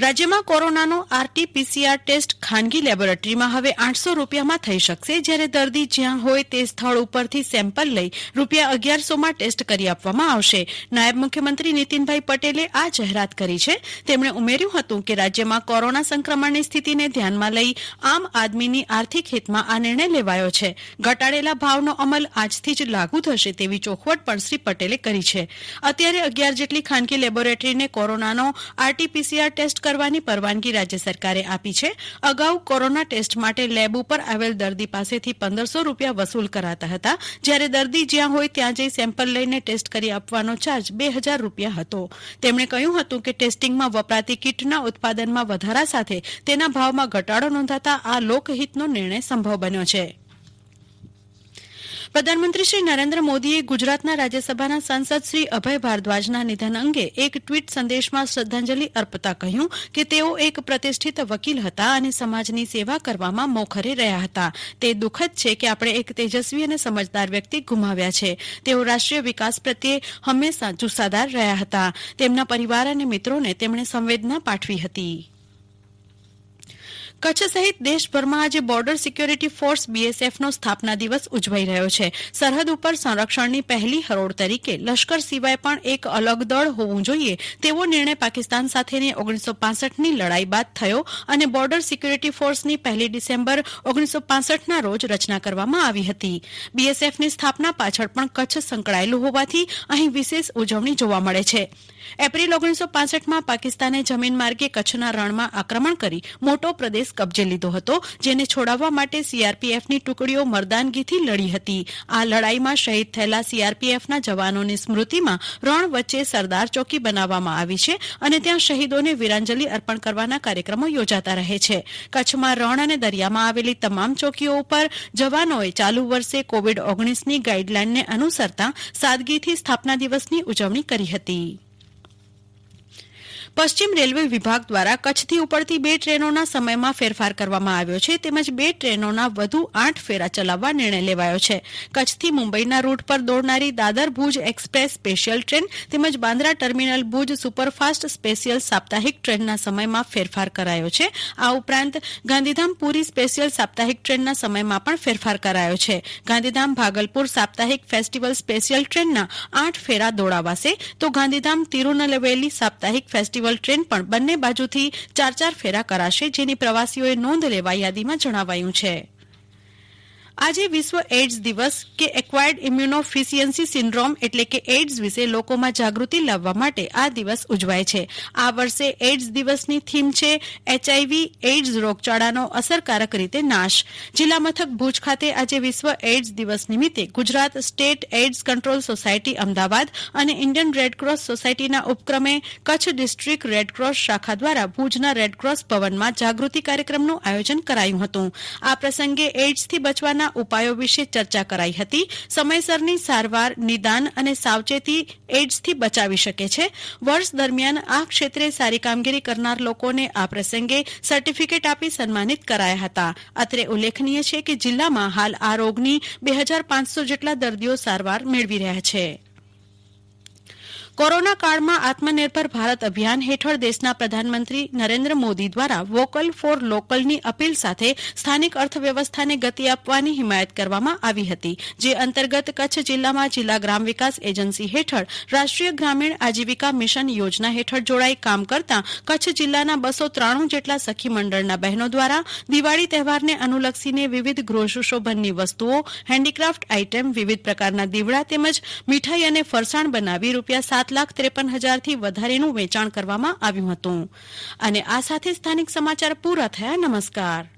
રાજ્યમાં કોરોનાનો RTPCR test ખાનગી લેબોરેટરીમાં હવે આઠસો રૂપિયામાં થઈ શકશે. જ્યારે દર્દી જ્યાં હોય તે સ્થળ ઉપરથી સેમ્પલ લઈ રૂપિયા અગિયારસોમાં ટેસ્ટ કરી આપવામાં આવશે. નાયબ મુખ્યમંત્રી નીતિનભાઈ પટેલે આ જાહેરાત કરી છે. તેમણે ઉમેર્યું હતું કે રાજ્યમાં કોરોના સંક્રમણની સ્થિતિને ધ્યાનમાં લઈ આમ આદમીની આર્થિક હિતમાં આ નિર્ણય લેવાયો છે. ઘટાડેલા ભાવનો અમલ આજથી જ લાગુ થશે તેવી ચોખવટ પણ શ્રી પટેલે કરી છે. અત્યારે અગિયાર જેટલી ખાનગી લેબોરેટરીને કોરોનાનો આરટીપીસીઆર ટેસ્ટ કરવાની પરવાનગી રાજ્ય સરકારે આપી છે. અગાઉ કોરોના ટેસ્ટ માટે લેબ ઉપર આવેલ દર્દી પાસેથી પંદરસો રૂપિયા વસૂલ કરાતા હતા. જ્યારે દર્દી જ્યાં હોય ત્યાં જઈ સેમ્પલ લઈને ટેસ્ટ કરી આપવાનો ચાર્જ બે હજાર રૂપિયા હતો. તેમણે કહ્યું હતું કે ટેસ્ટિંગમાં વપરાતી કીટના ઉત્પાદનમાં વધારા સાથે તેના ભાવમાં ઘટાડો નોંધાતા આ લોકહિતનો નિર્ણય સંભવ બન્યો છે. પ્રધાનમંત્રી શ્રી નરેન્દ્ર મોદીએ ગુજરાતના રાજ્યસભાના સાંસદ શ્રી અભય ભારદ્વાજના નિધન અંગે એક ટ્વીટ સંદેશમાં શ્રદ્ધાંજલિ અર્પતા કહ્યું કે તેઓ એક પ્રતિષ્ઠિત વકીલ હતા અને સમાજની સેવા કરવામાં મોખરે રહ્યા હતા. તે દુઃખદ છે કે આપણે એક તેજસ્વી અને સમજદાર વ્યક્તિ ગુમાવ્યા છે. તેઓ રાષ્ટ્રીય વિકાસ પ્રત્યે હંમેશા જુસ્સાદાર રહ્યા હતા. તેમના પરિવાર અને મિત્રોને તેમણે સંવેદના પાઠવી હતી. કચ્છ સહિત દેશભરમાં આજે બોર્ડર સિક્યોરિટી ફોર્સ બીએસએફનો સ્થાપના દિવસ ઉજવાઈ રહ્યો છે. સરહદ ઉપર સંરક્ષણની પહેલી હરોળ તરીકે લશ્કર સિવાય પણ એક અલગ દળ હોવું જોઈએ તેવો નિર્ણય પાકિસ્તાન સાથેની ઓગણીસો પાસઠની લડાઈ બાદ થયો અને બોર્ડર સિક્યોરિટી ફોર્સની પહેલી ડિસેમ્બર ઓગણીસો પાસઠના રોજ રચના કરવામાં આવી હતી. બીએસએફની સ્થાપના પાછળ પણ કચ્છ સંકળાયેલું હોવાથી અહીં વિશેષ ઉજવણી જોવા મળે છે. એપ્રિલ ઓગણીસો પાસઠમાં પાકિસ્તાને જમીન માર્ગે કચ્છના રણમાં આક્રમણ કરી મોટો પ્રદેશ કબજે લીધો હતો, જેને છોડાવવા માટે સીઆરપીએફની ટુકડીઓ મરદાનગીથી લડી હતી. આ લડાઈમાં શહીદ થયેલા સીઆરપીએફના જવાનોની સ્મૃતિમાં રણ વચ્ચે સરદાર ચોકી બનાવવામાં આવી છે અને ત્યાં શહીદોને વીરાંજલિ અર્પણ કરવાના કાર્યક્રમો યોજાતા રહે છે. કચ્છમાં રણ અને દરિયામાં આવેલી તમામ ચોકીઓ ઉપર જવાનોએ ચાલુ વર્ષે કોવિડ ઓગણીસની ગાઈડલાઈનને અનુસરતા સાદગીથી સ્થાપના દિવસની ઉજવણી કરી હતી. પશ્ચિમ રેલવે વિભાગ દ્વારા કચ્છથી ઉપડતી બે ટ્રેનોના સમયમાં ફેરફાર કરવામાં આવ્યો છે તેમજ બે ટ્રેનોના વધુ આઠ ફેરા ચલાવવા નિર્ણય લેવાયો છે. કચ્છથી મુંબઈના રૂટ પર દોડનારી Dadar Bhuj express special train તેમજ Bandra terminal Bhuj superfast special સાપ્તાહિક ટ્રેનના સમયમાં ફેરફાર કરાયો છે. આ ઉપરાંત ગાંધીધામ પુરી સ્પેશિયલ સાપ્તાહિક ટ્રેનના સમયમાં પણ ફેરફાર કરાયો છે. ગાંધીધામ ભાગલપુર સાપ્તાહિક ફેસ્ટિવલ સ્પેશિયલ ટ્રેનના આઠ ફેરા દોડાવાશે. તો ગાંધીધામ તિરુનલવેલી સાપ્તાહિક ફેસ્ટિવલ ટ્રેન પણ બંને બાજુથી ચાર ચાર ફેરા કરાશે, જેની પ્રવાસીઓએ નોંધ લેવા યાદીમાં જણાવાયું છે. આજે વિશ્વ એઇડ્સ દિવસ કે એક્વાયર્ડ ઇમ્યુનોફિસિયન્સી સિન્ડ્રોમ એટલે કે એઇડ્સ વિશે લોકોમાં જાગૃતિ લાવવા માટે આ દિવસ ઉજવાય છે. આ વર્ષે એઇડ્સ દિવસની થીમ છે એચઆઈવી એઇડ્સ રોગચાળાનો અસરકારક રીતે નાશ. જિલ્લા મથક ભુજ ખાતે આજે વિશ્વ એઇડ્સ દિવસ નિમિત્તે Gujarat state AIDS control society Ahmedabad અને ઇન્ડિયન રેડક્રોસ સોસાયટીના ઉપક્રમે કચ્છ ડિસ્ટ્રિક્ટ રેડક્રોસ શાખા દ્વારા ભુજના રેડક્રોસ ભવનમાં જાગૃતિ કાર્યક્રમનું આયોજન કરાયું હતું. આ પ્રસંગે એઇડ્સથી બચવાના ઉપાયો વિશે ચર્ચા કરાઈ હતી. સમયસરની સારવાર, નિદાન અને સાવચેતી એઇડ્સથી બચાવી શકે છે. વર્ષ દરમિયાન આ ક્ષેત્રે સારી કામગીરી કરનાર લોકોને આ પ્રસંગે સર્ટિફિકેટ આપી સન્માનિત કરાયા હતા. અત્રે ઉલ્લેખનીય છે કે જિલ્લામાં હાલ આ રોગની બે હજાર પાંચસો જેટલા દર્દીઓ સારવાર મેળવી રહ્યા છે. કોરોના કાળમાં આત્મનિર્ભર ભારત અભિયાન હેઠળ દેશના પ્રધાનમંત્રી નરેન્દ્ર મોદી દ્વારા વોકલ ફોર લોકલની અપીલ સાથે સ્થાનિક અર્થવ્યવસ્થાને ગતિ આપવાની હિમાયત કરવામાં આવી હતી, જે અંતર્ગત કચ્છ જિલ્લામાં જિલ્લા ગ્રામ વિકાસ એજન્સી હેઠળ રાષ્ટ્રીય ગ્રામીણ આજીવિકા મિશન યોજના હેઠળ જોડાઈ કામ કરતા કચ્છ જિલ્લાના બસો ત્રાણું જેટલા સખી મંડળના બહેનો દ્વારા દિવાળી તહેવારને અનુલક્ષીને વિવિધ ગૃહસુશોભનની વસ્તુઓ હેન્ડીક્રાફ્ટ આઇટમ વિવિધ પ્રકારના દીવડા તેમજ મીઠાઈ અને ફરસાણ બનાવી રૂપિયા સાત લાખ ત્રેપન હજારથી વધારેનું વેચાણ કરવામાં આવ્યું હતું. અને આ સાથે સ્થાનિક સમાચાર પૂરા થયા. નમસ્કાર.